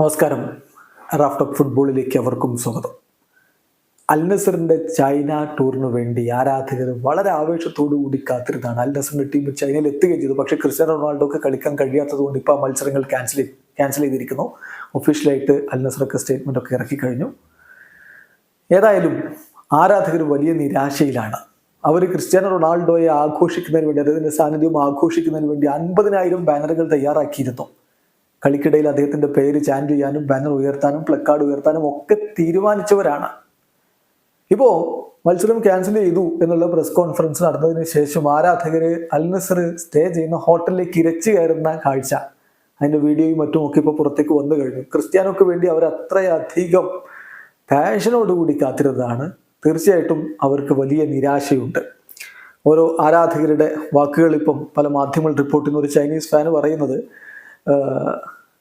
നമസ്കാരം. Raft of ഫുട്ബോളിലേക്ക് അവർക്കും സ്വാഗതം. അൽ നസറിന്റെ ചൈന ടൂറിന് വേണ്ടി ആരാധകർ വളരെ ആവേശത്തോടു കൂടി കാത്തിരുന്നാണ് അൽ നസറിന്റെ ടീം ചൈനയിൽ എത്തുകയും ചെയ്തു. പക്ഷേ ക്രിസ്ത്യാനോ റൊണാൾഡോ ഒക്കെ കളിക്കാൻ കഴിയാത്തത് കൊണ്ട് ഇപ്പോൾ മത്സരങ്ങൾ ക്യാൻസൽ ക്യാൻസൽ ചെയ്തിരിക്കുന്നു. ഒഫീഷ്യലായിട്ട് അൽ നസറൊക്കെ സ്റ്റേറ്റ്മെന്റ് ഒക്കെ ഇറക്കി കഴിഞ്ഞു ഏതായാലും ആരാധകർ വലിയ നിരാശയിലാണ്. അവർ ക്രിസ്ത്യാനോ റൊണാൾഡോയെ ആഘോഷിക്കുന്നതിന് വേണ്ടി അദ്ദേഹത്തിന്റെ സാന്നിധ്യം ആഘോഷിക്കുന്നതിന് വേണ്ടി അൻപതിനായിരം ബാനറുകൾ തയ്യാറാക്കിയിരുന്നു. കളിക്കിടയിൽ അദ്ദേഹത്തിന്റെ പേര് ചാൻഡ് ചെയ്യാനും ബാനർ ഉയർത്താനും പ്ലക്കാർഡ് ഉയർത്താനും ഒക്കെ തീരുമാനിച്ചവരാണ്. ഇപ്പോ മത്സരം ക്യാൻസൽ ചെയ്തു എന്നുള്ള പ്രസ് കോൺഫറൻസ് നടന്നതിന് ശേഷം ആരാധകര് അൽനസർ സ്റ്റേ ചെയ്യുന്ന ഹോട്ടലിലേക്ക് ഇരച്ചു കയറുന്ന കാഴ്ച. അതിന്റെ വീഡിയോയും മറ്റും ഒക്കെ ഇപ്പോൾ പുറത്തേക്ക് വന്നു കഴിഞ്ഞു. ക്രിസ്ത്യാനോക്ക് വേണ്ടി അവർ അത്രയധികം പാഷനോടുകൂടി കാത്തിരുന്നതാണ്. തീർച്ചയായിട്ടും അവർക്ക് വലിയ നിരാശയുണ്ട്. ഓരോ ആരാധകരുടെ വാക്കുകൾ ഇപ്പം പല മാധ്യമങ്ങൾ റിപ്പോർട്ട് ചെയ്യുന്ന ഒരു ചൈനീസ് ഫാന് പറയുന്നത്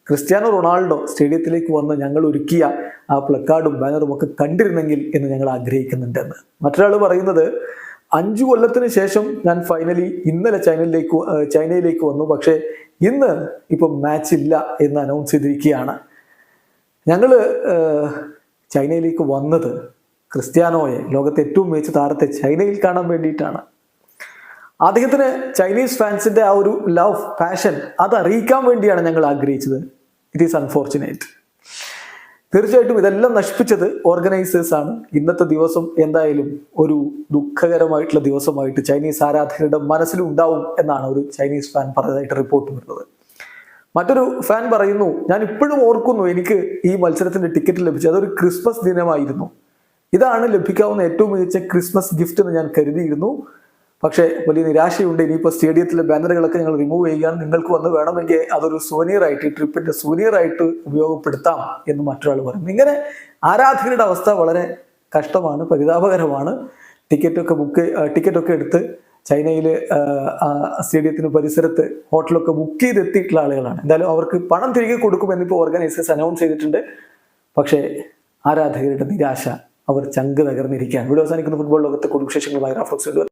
ക്രിസ്ത്യാനോ റൊണാൾഡോ സ്റ്റേഡിയത്തിലേക്ക് വന്ന് ഞങ്ങൾ ഒരുക്കിയ ആ പ്ലക്കാർഡും ബാനറും ഒക്കെ കണ്ടിരുന്നെങ്കിൽ എന്ന് ഞങ്ങൾ ആഗ്രഹിക്കുന്നുണ്ടെന്ന്. മറ്റൊരാൾ പറയുന്നത് അഞ്ചു കൊല്ലത്തിന് ശേഷം ഞാൻ ഫൈനലി ഇന്നലെ ചൈനയിലേക്ക് ചൈനയിലേക്ക് വന്നു. പക്ഷേ ഇന്ന് ഇപ്പം മാച്ച് ഇല്ല എന്ന് അനൗൺസ് ചെയ്തിരിക്കുകയാണ്. ഞങ്ങൾ ചൈനയിലേക്ക് വന്നത് ക്രിസ്ത്യാനോയെ ലോകത്തെ ഏറ്റവും മികച്ച താരത്തെ ചൈനയിൽ കാണാൻ വേണ്ടിയിട്ടാണ്. അദ്ദേഹത്തിന് ചൈനീസ് ഫാൻസിന്റെ ആ ഒരു ലവ് പാഷൻ അത് അറിയിക്കാൻ വേണ്ടിയാണ് ഞങ്ങൾ ആഗ്രഹിച്ചത്. ഇറ്റ് ഈസ് അൺഫോർച്ചുനേറ്റ് തീർച്ചയായിട്ടും ഇതെല്ലാം നശിപ്പിച്ചത് ഓർഗനൈസേഴ്സ് ആണ്. ഇന്നത്തെ ദിവസം എന്തായാലും ഒരു ദുഃഖകരമായിട്ടുള്ള ദിവസമായിട്ട് ചൈനീസ് ആരാധകരുടെ മനസ്സിലും ഉണ്ടാവും എന്നാണ് ഒരു ചൈനീസ് ഫാൻ പറഞ്ഞതായിട്ട് റിപ്പോർട്ട് വരുന്നത്. മറ്റൊരു ഫാൻ പറയുന്നു ഞാൻ ഇപ്പോഴും ഓർക്കുന്നു എനിക്ക് ഈ മത്സരത്തിന്റെ ടിക്കറ്റ് ലഭിച്ചത്. അതൊരു ക്രിസ്മസ് ദിനമായിരുന്നു. ഇതാണ് ലഭിക്കാവുന്ന ഏറ്റവും മികച്ച ക്രിസ്മസ് ഗിഫ്റ്റ് എന്ന് ഞാൻ കരുതിയിരുന്നു. പക്ഷേ വലിയ നിരാശയുണ്ട്. ഇനിയിപ്പോൾ സ്റ്റേഡിയത്തിലെ ബാനറുകളൊക്കെ ഞങ്ങൾ റിമൂവ് ചെയ്യാൻ നിങ്ങൾക്ക് വന്ന് വേണമെങ്കിൽ അതൊരു സോനിയറായിട്ട് ഈ ട്രിപ്പിന്റെ സോനിയറായിട്ട് ഉപയോഗപ്പെടുത്താം എന്ന് മറ്റൊരാൾ പറയും. ഇങ്ങനെ ആരാധകരുടെ അവസ്ഥ വളരെ കഷ്ടമാണ് പരിതാപകരമാണ്. ടിക്കറ്റൊക്കെ ബുക്ക് ടിക്കറ്റൊക്കെ എടുത്ത് ചൈനയിൽ സ്റ്റേഡിയത്തിന് പരിസരത്ത് ഹോട്ടലൊക്കെ ബുക്ക് ചെയ്തെത്തിയിട്ടുള്ള ആളുകളാണ്. എന്തായാലും അവർക്ക് പണം തിരികെ കൊടുക്കുമെന്നിപ്പോൾ ഓർഗനൈസേഴ്സ് അനൗൺസ് ചെയ്തിട്ടുണ്ട്. പക്ഷേ ആരാധകരുടെ നിരാശ അവർ ചങ്ക് തകർന്നിരിക്കുകയാണ്. വീഡിയോ അവസാനിക്കുന്ന. ഫുട്ബോൾ ലോകത്തെ കുടുംബവിശേഷങ്ങളുമായി റാഫ്ലോക്സ്